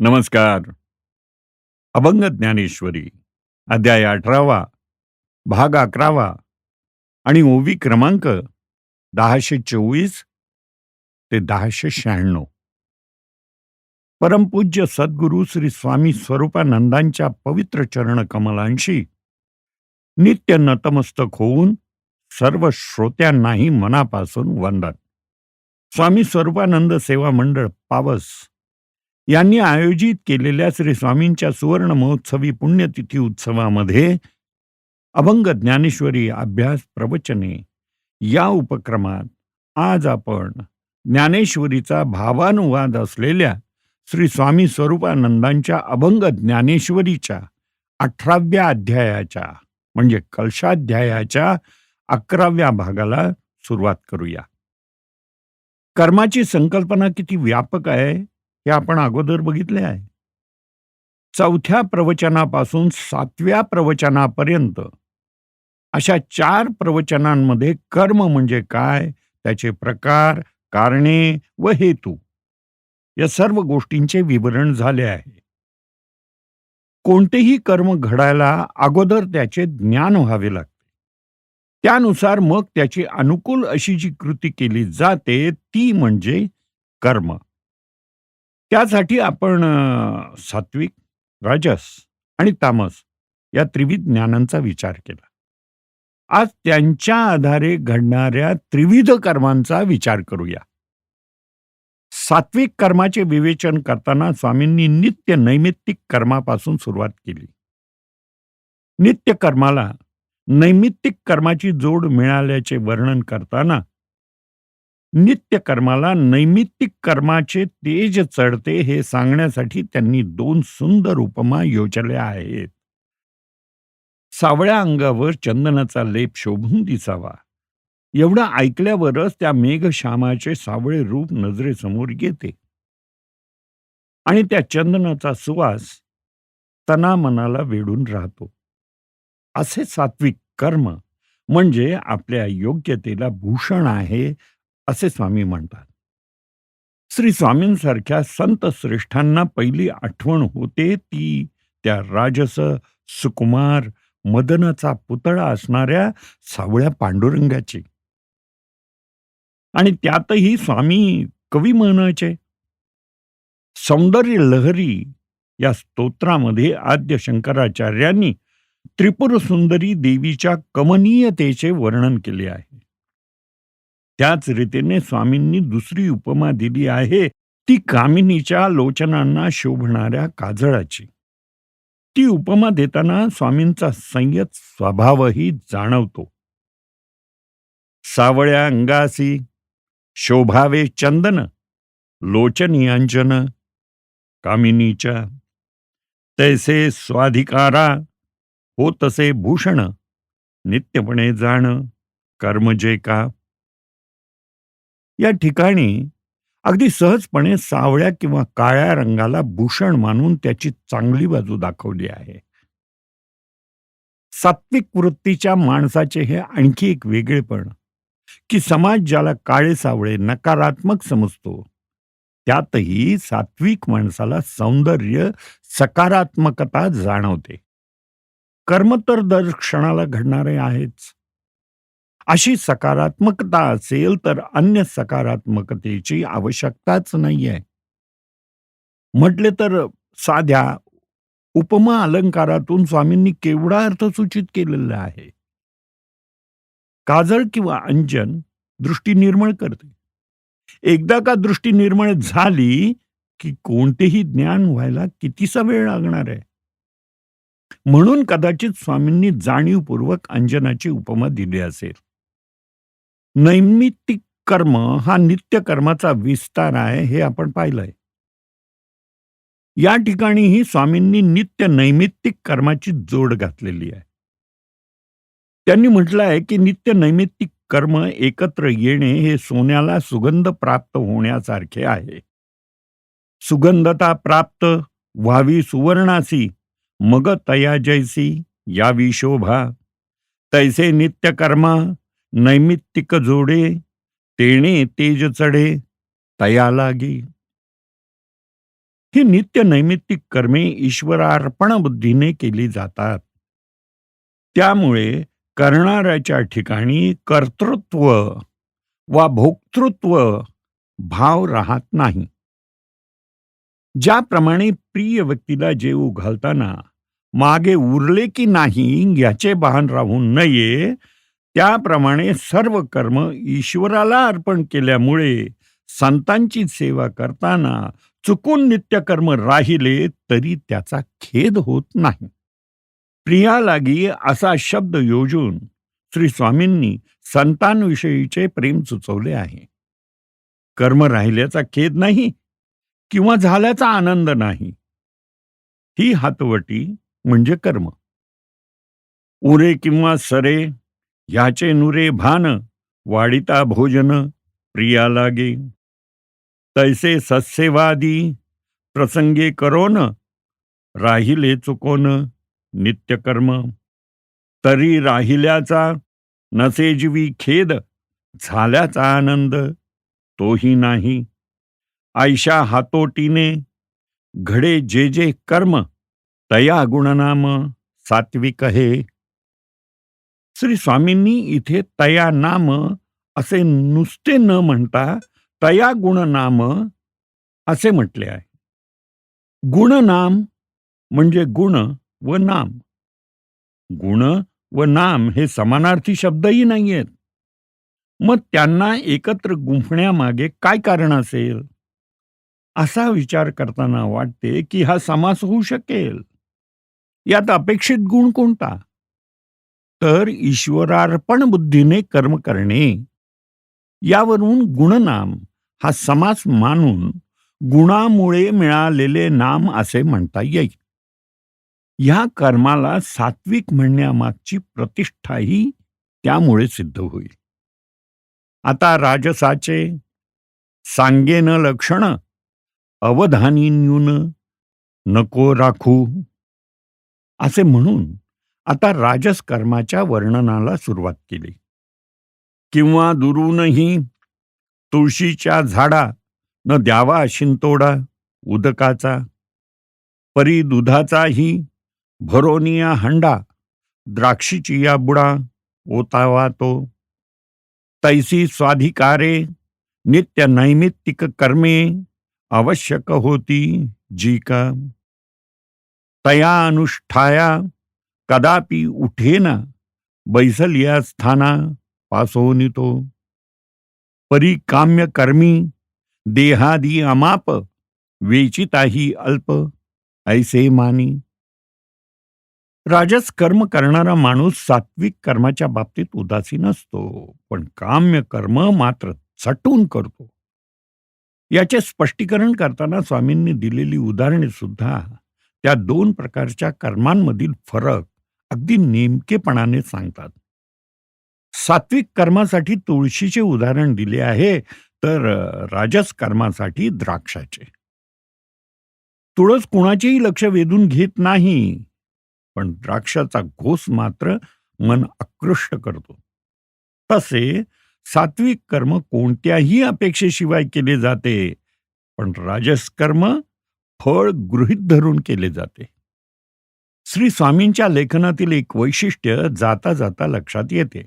नमस्कार. अभंग ज्ञानेश्वरी अध्याय अठरावा भाग अकरावा आणि ओवी क्रमांक दहाशे चोवीस ते दहाशे शहाण्णव. परमपूज्य सद्गुरू श्री स्वामी स्वरूपानंदांच्या पवित्र चरण कमलांशी नित्य नतमस्तक होऊन सर्व श्रोत्यांनाही मनापासून वंदन. स्वामी स्वरूपानंद सेवा मंडळ पावस यांनी आयोजित केलेल्या श्री स्वामींच्या सुवर्ण महोत्सवी पुण्यतिथी उत्सवामध्ये अभंग ज्ञानेश्वरी अभ्यास प्रवचने या उपक्रमात आज आपण ज्ञानेश्वरीचा भावानुवाद असलेल्या श्री स्वामी स्वरूपानंदांच्या अभंग ज्ञानेश्वरीच्या अठराव्या अध्यायाच्या म्हणजे कलशाध्यायाच्या अकराव्या भागाला सुरुवात करूया. कर्माची संकल्पना किती व्यापक आहे? हे आपण अगोदर बघितले आहे. चौथ्या प्रवचनापासून सातव्या प्रवचनापर्यंत अशा चार प्रवचनांमध्ये कर्म म्हणजे काय त्याचे प्रकार कारणे व हेतू या सर्व गोष्टींचे विवरण झाले आहे. कोणतेही कर्म घडायला अगोदर त्याचे ज्ञान व्हावे लागते. त्यानुसार मग त्याची अनुकूल अशी जी कृती केली जाते ती म्हणजे कर्म. त्यासाठी आपण सात्विक राजस आणि तामस या त्रिविध ज्ञानांचा विचार केला. आज त्यांच्या आधारे घडणाऱ्या त्रिविध कर्मांचा विचार करूया. सात्विक कर्माचे विवेचन करताना स्वामींनी नित्य नैमित्तिक कर्मापासून सुरुवात केली. नित्य कर्माला नैमित्तिक कर्माची जोड मिळाल्याचे वर्णन करताना नित्य कर्माला नैमित्तिक कर्माचे तेज चढते हे सांगण्यासाठी त्यांनी दोन सुंदर उपमा योजल्या आहेत. सावळ्या अंगावर चंदनाचा लेप शोभून दिसावा. एवढं ऐकल्यावरच त्या मेघश्यामाचे सावळे रूप नजरेसमोर येते. आणि त्या चंदनाचा सुवास तना मनाला वेढून राहतो. असे सात्विक कर्म म्हणजे आपल्या योग्यतेला भूषण आहे असे स्वामी म्हणतात. श्री स्वामींसारख्या संत श्रेष्ठांना पहिली आठवण होते ती त्या राजस सुकुमार मदनाचा पुतळा असणाऱ्या सावळ्या पांडुरंगाची. आणि त्यातही स्वामी कवी म्हणायचे सौंदर्य लहरी या स्तोत्रामध्ये आद्य शंकराचार्यांनी त्रिपुर सुंदरी देवीच्या कमनीयतेचे वर्णन केले आहे. त्याच रीतीने स्वामींनी दुसरी उपमा दिली आहे ती कामिनीच्या लोचनांना शोभणाऱ्या काजळाची. ती उपमा देताना स्वामींचा संयत स्वभावही जाणवतो. सावळ्या अंगासी शोभावे चंदन लोचनी अंजन कामिनीच्या तैसे स्वाधिकारा हो तसे भूषण नित्यपणे जाण कर्म जे का या ठिकाणी अगदी सहजपणे सावळ्या किंवा काळ्या रंगाला भूषण मानून त्याची चांगली बाजू दाखवली आहे. सात्विक वृत्तीच्या माणसाचे हे आणखी एक वेगळेपण की समाज ज्याला काळे सावळे नकारात्मक समजतो त्यातही सात्विक माणसाला सौंदर्य सकारात्मकता जाणवते. कर्म तर दर क्षणाला घडणारे आहेच अशी सकारात्मकता असेल तर अन्य सकारात्मकतेची आवश्यकताच नाहीये. म्हटले तर साध्या उपमा अलंकारातून स्वामींनी केवढा अर्थ सूचित केलेला आहे? काजळ किंवा अंजन दृष्टी निर्मळ करते. एकदा का दृष्टी निर्मळ झाली की कोणतेही ज्ञान व्हायला कितीसा वेळ लागणार आहे? म्हणून कदाचित स्वामींनी जाणीवपूर्वक अंजनाची उपमा दिली असेल. नैमित्तिक कर्म हा नित्य कर्माचा विस्तार आहे हे आपण पाहिलंय. या ठिकाणीही स्वामींनी नित्य नैमित्तिक कर्माची जोड घातलेली आहे. त्यांनी म्हटलं आहे की नित्य नैमित्तिक कर्म एकत्र येणे हे सोन्याला सुगंध प्राप्त होण्यासारखे आहे. सुगंधता प्राप्त व्हावी सुवर्णासी मग तया जैसी यावी शोभा. तैसे नित्य कर्मा नैमित्तिक जोडे तेणे तेज चढे तया लागे. ही नित्य नैमित्तिक कर्मे ईश्वरार्पण बुद्धीने केली जातात. त्यामुळे करणाऱ्याच्या ठिकाणी कर्तृत्व वा भोक्तृत्व भाव राहत नाही. ज्याप्रमाणे प्रिय व्यक्तीला जेव घालताना मागे उरले की नाही याचे भान राहून नये त्याप्रमाणे सर्व कर्म ईश्वराला अर्पण केल्यामुळे संतांची सेवा करताना चुकून नित्यकर्म राहिले तरी त्याचा खेद होत नाही. प्रियालागी असा शब्द योजून श्री स्वामींनी संतांविषयीचे प्रेम सुचवले आहे. कर्म राहिल्याचा खेद नाही किंवा झाल्याचा आनंद नाही. ही हातवटी म्हणजे कर्म. उरे किंवा सरे याचे नुरे भान वाडिता भोजन प्रिया लागे. तैसे सस्यवादी प्रसंगे करोन राहिले चुकोन नित्यकर्म. तरी राहिल्याचा नसेजवी खेद झाल्याचा आनंद तोही नाही. आयशा हातोटीने घडे जे जे कर्म तया गुणनाम सात्विक हे. श्री स्वामींनी इथे तया नाम असे नुसते न म्हणता तया गुणनाम असे म्हटले आहे. गुणनाम म्हणजे गुण व नाम. गुण व नाम हे समानार्थी शब्दही नाही आहेत मग त्यांना एकत्र गुंफण्यामागे काय कारण असेल? असा विचार करताना वाटते की हा समास होऊ शकेल. यात अपेक्षित गुण कोणता? तर ईश्वरार्पण बुद्धीने कर्म करणे. यावरून गुणनाम हा समास मानून गुणामुळे मिळालेले नाम असे म्हणता येईल. ह्या कर्माला सात्विक म्हणण्यामागची प्रतिष्ठाही त्यामुळे सिद्ध होईल. आता राजसाचे सांगेन लक्षण अवधानी न्यून नको राखू असे म्हणून आता राजस कर्माच्या वर्णनाला सुरुवात केली. किंवा दुरूनही तुळशीच्या झाडा न द्यावा शिंतोडा उदकाचा. परी दुधाचाही भरोनिया हंडा द्राक्षीची या बुडा ओतावा तो. तैसी स्वाधिकारे नित्य नैमित्तिक कर्मे आवश्यक होती जी का. तया अनुष्ठाया कदापि उठेन बैसलिया स्थाना पासोनितो परिकाम्य कर्मी देहादी अमाप वेचिताही अल्प ऐसे मानी। राजस कर्म करणारा माणूस सात्विक कर्माच्या बाबतीत उदासीन असतो पण काम्य कर्म मात्र चटून करतो। याचे स्पष्टीकरण करताना स्वामींनी दिलेली उदाहरणे सुद्धा त्या दोन प्रकारच्या कर्मांमधील फरक अगदी नेमकेपणाने सांगतात. सात्विक कर्मासाठी तुळशीचे उदाहरण दिले आहे तर राजस कर्मासाठी द्राक्षाचे. तुळस कुणाचेही लक्ष वेधून घेत नाही पण द्राक्षाचा घोस मात्र मन आकृष्ट करतो. तसे सात्विक कर्म कोणत्याही अपेक्षेशिवाय केले जाते पण राजस कर्म फळ गृहित धरून केले जाते. श्री स्वामींच्या लेखनातील एक वैशिष्ट्य जाता जाता लक्षात येते.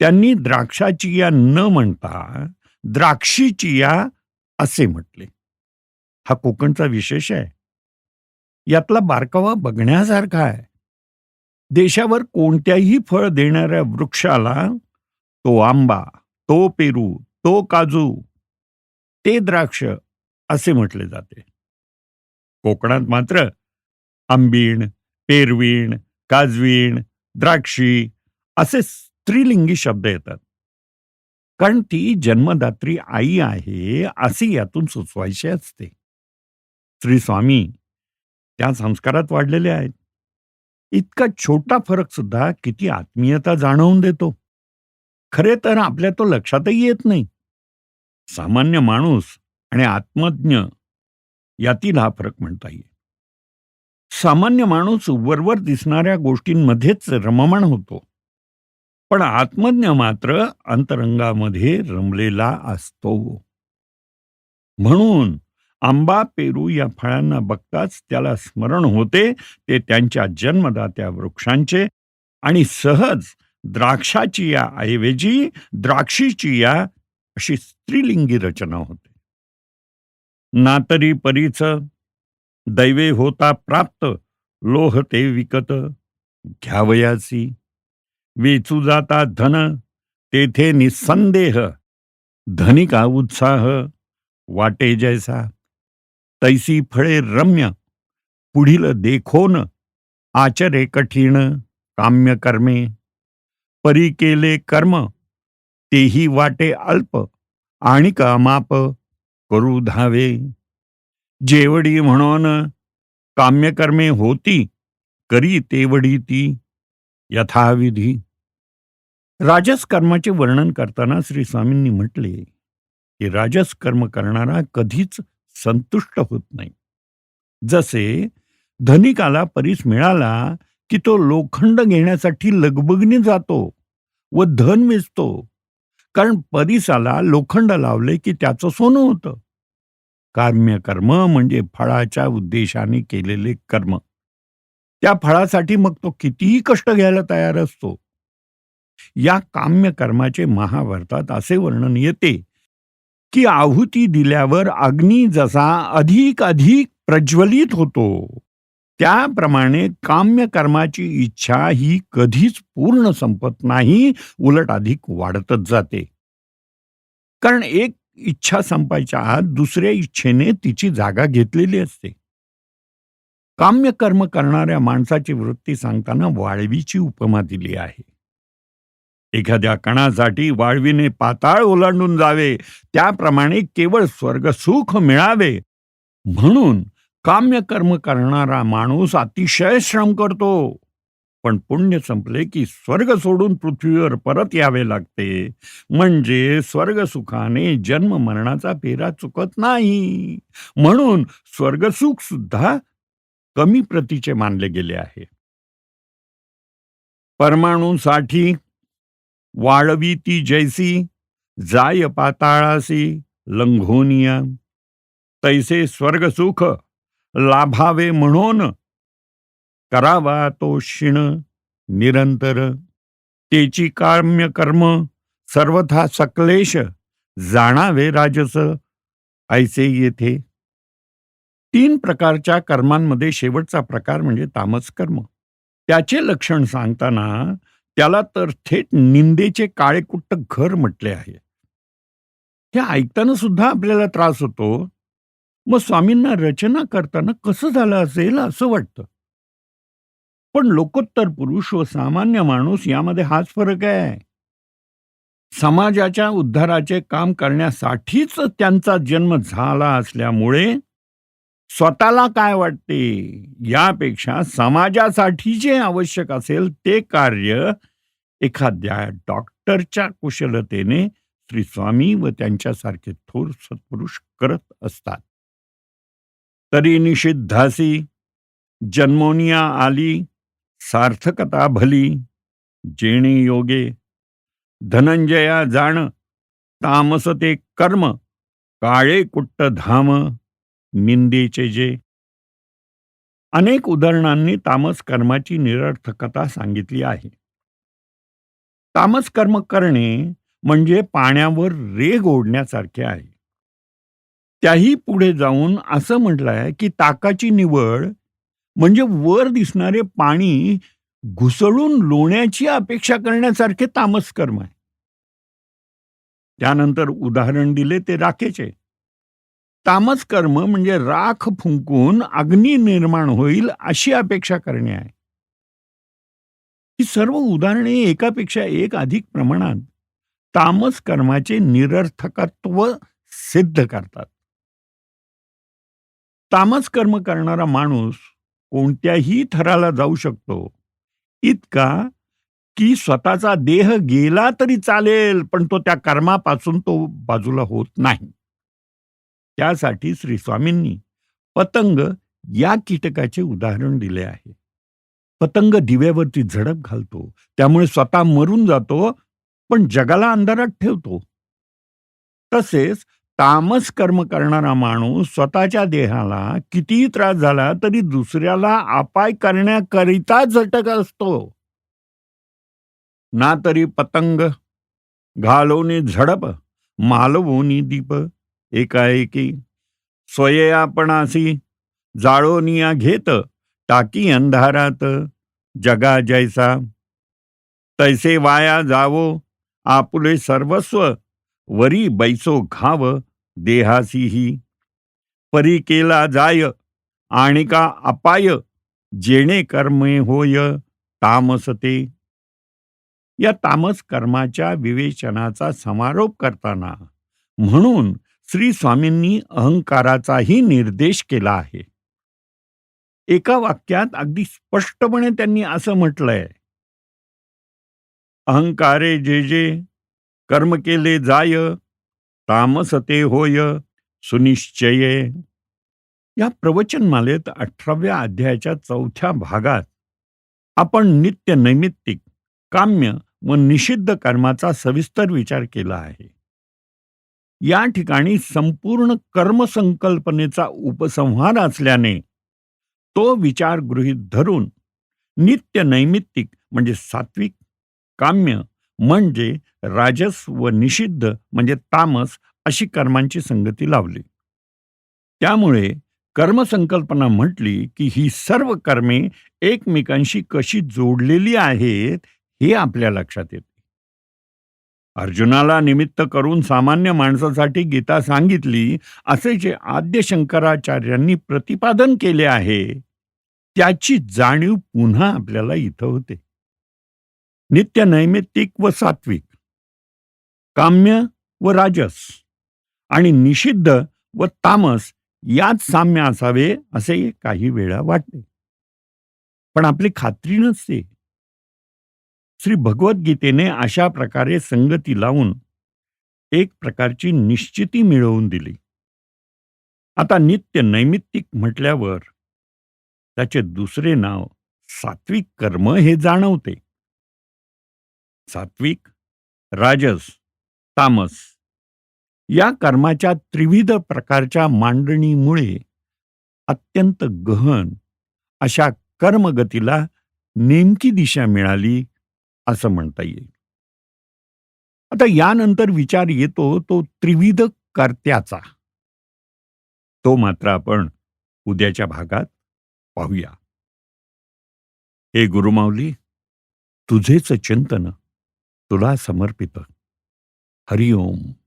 त्यांनी द्राक्षाची या न म्हणता द्राक्षीची या असे म्हटले. हा कोकणचा विशेष आहे. यातला बारकावा बघण्यासारखा आहे. देशावर कोणत्याही फळ देणाऱ्या वृक्षाला तो आंबा तो पेरू तो काजू ते द्राक्ष असे म्हटले जाते. कोकणात मात्र आंबीण पेरवीण काजवीण द्राक्षी असे स्त्रीलिंगी शब्द येतात. कारण ती जन्मदात्री आई आहे असे यातून सुचवायचे असते. श्री स्वामी त्या संस्कारात वाढलेले आहेत. इतका छोटा फरक सुद्धा किती आत्मीयता जाणवून देतो. खरे तर आपल्या तो लक्षातही येत नाही. सामान्य माणूस आणि आत्मज्ञ यातील हा फरक म्हणता येईल. सामान्य माणूस वरवर दिसणाऱ्या गोष्टींमध्येच रममाण होतो. पण आत्मज्ञ मात्र अंतरंगामध्ये रमलेला असतो. म्हणून आंबा पेरू या फळांना बघताच त्याला स्मरण होते ते त्यांच्या जन्मदात्या वृक्षांचे आणि सहज द्राक्षाची या ऐवजी द्राक्षीची या अशी स्त्रीलिंगी रचना होते. नातरी परीच दैवे होता प्राप्त लोह ते विकत घ्यावयासी. वेचू जाता धन तेथे निसंदेह धनिका उत्साह वाटे जैसा. तैसी फळे रम्य पुढील देखोन आचरे कठीण काम्य कर्मे. परी केले कर्म तेही वाटे अल्प आणि कामाप करू धावे. जेवढी म्हणून काम्यकर्मे होती करी तेवढी ती यथाविधी. राजस कर्माचे वर्णन करताना श्री स्वामींनी म्हटले की राजस कर्म करणारा कधीच संतुष्ट होत नाही. जसे धनिकाला परीस मिळाला की तो लोखंड घेण्यासाठी लगबगने जातो व धन वेचतो कारण परीसाला लोखंड लावले की त्याचं सोनं होतं. काम्य कर्म म्हणजे फळाच्या उद्देशाने केलेले कर्म. त्या फळासाठी मग तो कितीही कष्ट घ्यायला तयार असतो. या काम्य कर्माचे महाभारतात असे वर्णन येते की आहुती दिल्यावर अग्नी जसा अधिक अधिक प्रज्वलित होतो त्याप्रमाणे काम्य कर्माची इच्छा ही कधीच पूर्ण संपत नाही उलट अधिक वाढतच जाते. कारण एक इच्छा संपायच्या आत दुसऱ्या इच्छेने तिची जागा घेतलेली असते. काम्य कर्म करणाऱ्या माणसाची वृत्ती सांगताना वाळवीची उपमा दिली आहे. एखाद्या कणासाठी वाळवीने पाताळ ओलांडून जावे त्याप्रमाणे केवळ स्वर्ग सुख मिळावे. म्हणून काम्य कर्म करणारा माणूस अतिशय श्रम करतो. पण पुण्य संपले की स्वर्ग सोडून पृथ्वीवर परत यावे लागते. म्हणजे स्वर्ग सुखाने जन्म मरणाचा फेरा चुकत नाही. म्हणून स्वर्गसुख सुद्धा कमी प्रतीचे मानले गेले आहे. परमाणूसाठी वाळवी ती जैसी जाय पाताळासी लंघोनिया. तैसे स्वर्गसुख लाभावे म्हणून करावा तो क्षीण निरंतर. तेची काम्य कर्म सर्वथा सकलेश जाणावे राजस ऐसे येथे. तीन प्रकारच्या कर्मांमध्ये शेवटचा प्रकार म्हणजे तामस कर्म. त्याचे लक्षण सांगताना त्याला तर थेट निंदेचे काळेकुट्ट घर म्हटले आहे. हे ऐकताना सुद्धा आपल्याला त्रास होतो. मग स्वामींना रचना करताना कसं झालं असेल असं वाटतं. पण लोकोत्तर पुरुष व सामान्य माणूस यामध्ये हाच फरक आहे. समाजाच्या उद्धाराचे काम करण्यासाठीच त्यांचा जन्म झाला असल्यामुळे स्वतःला काय वाटते? यापेक्षा समाजासाठी जे आवश्यक असेल ते कार्य एखाद्या डॉक्टरच्या कुशलतेने श्री स्वामी व त्यांच्यासारखे थोर सत्पुरुष करत असतात. तरी निषिद्धासी जन्मोनिया आली सार्थकता भली जेणे योगे धनंजया जाण तामस ते कर्म काळे कुट्ट धाम निंदेचे जे. अनेक उदाहरणांनी तामस कर्माची निरर्थकता सांगितली आहे. तामस कर्म करणे म्हणजे पाण्यावर रेग ओढण्यासारखे आहे. त्याही पुढे जाऊन असं म्हटलंय की ताकाची निवड म्हणजे वर दिसणारे पाणी घुसळून लोण्याची अपेक्षा करण्यासारखे तामस कर्म आहे. त्यानंतर उदाहरण दिले ते राखेचे. तामस कर्म म्हणजे राख फुंकून अग्नी निर्माण होईल अशी अपेक्षा करणे आहे. ही सर्व उदाहरणे एकापेक्षा एक अधिक प्रमाणात तामस कर्माचे निरर्थकत्व सिद्ध करतात. तामस कर्म करणारा माणूस कोणत्याही थराला जाऊ शकतो. इतका की स्वतःचा देह गेला तरी चालेल पण तो त्या कर्मापासून तो बाजूला होत नाही. त्यासाठी श्री स्वामींनी पतंग या कीटकाचे उदाहरण दिले आहे. पतंग दिव्यावरती झडप घालतो त्यामुळे स्वतः मरून जातो पण जगाला अंधारात ठेवतो. तसेच तामस कर्म करणारा माणूस स्वतःच्या देहाला कितीही त्रास झाला तरी दुसऱ्याला अपाय करण्याकरिता झटक असतो. ना तरी पतंग घालवणे झडप मालवोनी दीप एकाएकी स्वययापणासी जाळोनिया घेत टाकी अंधारात जगा जैसा तैसे वाया जावो आपुले सर्वस्व वरी बैसो घाव देहासीही. परी केला जाय आणि का अपाय जेणे कर्मे होय तामसते. या तामस कर्माच्या विवेचनाचा समारोप करताना म्हणून श्री स्वामींनी अहंकाराचाही निर्देश केला आहे. एका वाक्यात अगदी स्पष्टपणे त्यांनी असं म्हटलंय. अहंकारे जे जे कर्म केले जाय तामसते होय सुनिश्चये. या प्रवचनमालेत अठराव्या अध्यायाच्या चौथ्या भागात आपण नित्य नैमित्तिक काम्य व निषिद्ध कर्माचा सविस्तर विचार केला आहे. या ठिकाणी संपूर्ण कर्मसंकल्पनेचा उपसंहार असल्याने तो विचार गृहीत धरून नित्य नैमित्तिक म्हणजे सात्विक काम्य म्हणजे राजस व निषिद्ध म्हणजे तामस अशी कर्मांची संगती लावली. त्यामुळे कर्मसंकल्पना म्हटली की ही सर्व कर्मे एकमेकांशी कशी जोडलेली आहेत हे आपल्या लक्षात येते. अर्जुनाला निमित्त करून सामान्य माणसासाठी गीता सांगितली असे जे आद्य शंकराचार्यांनी प्रतिपादन केले आहे त्याची जाणीव पुन्हा आपल्याला इथं होते. नित्य नैमित्तिक व सात्विक काम्य व राजस आणि निषिद्ध व तामस यात साम्य असावे असे काही वेळा वाटते. पण आपली खात्री नसते. श्री भगवद्गीतेने अशा प्रकारे संगती लावून एक प्रकारची निश्चिती मिळवून दिली. आता नित्य नैमित्तिक म्हटल्यावर त्याचे दुसरे नाव सात्विक कर्म हे जाणवते. सात्विक राजस तामस या कर्माच्या त्रिविध प्रकारच्या मांडणीमुळे अत्यंत गहन अशा कर्मगतीला नेमकी दिशा मिळाली असं म्हणता येईल. आता यानंतर विचार येतो तो त्रिविध कर्त्याचा. तो मात्र आपण उद्याच्या भागात पाहूया. हे गुरुमाऊली तुझेच चिंतन तुला समर्पित. हरिओम.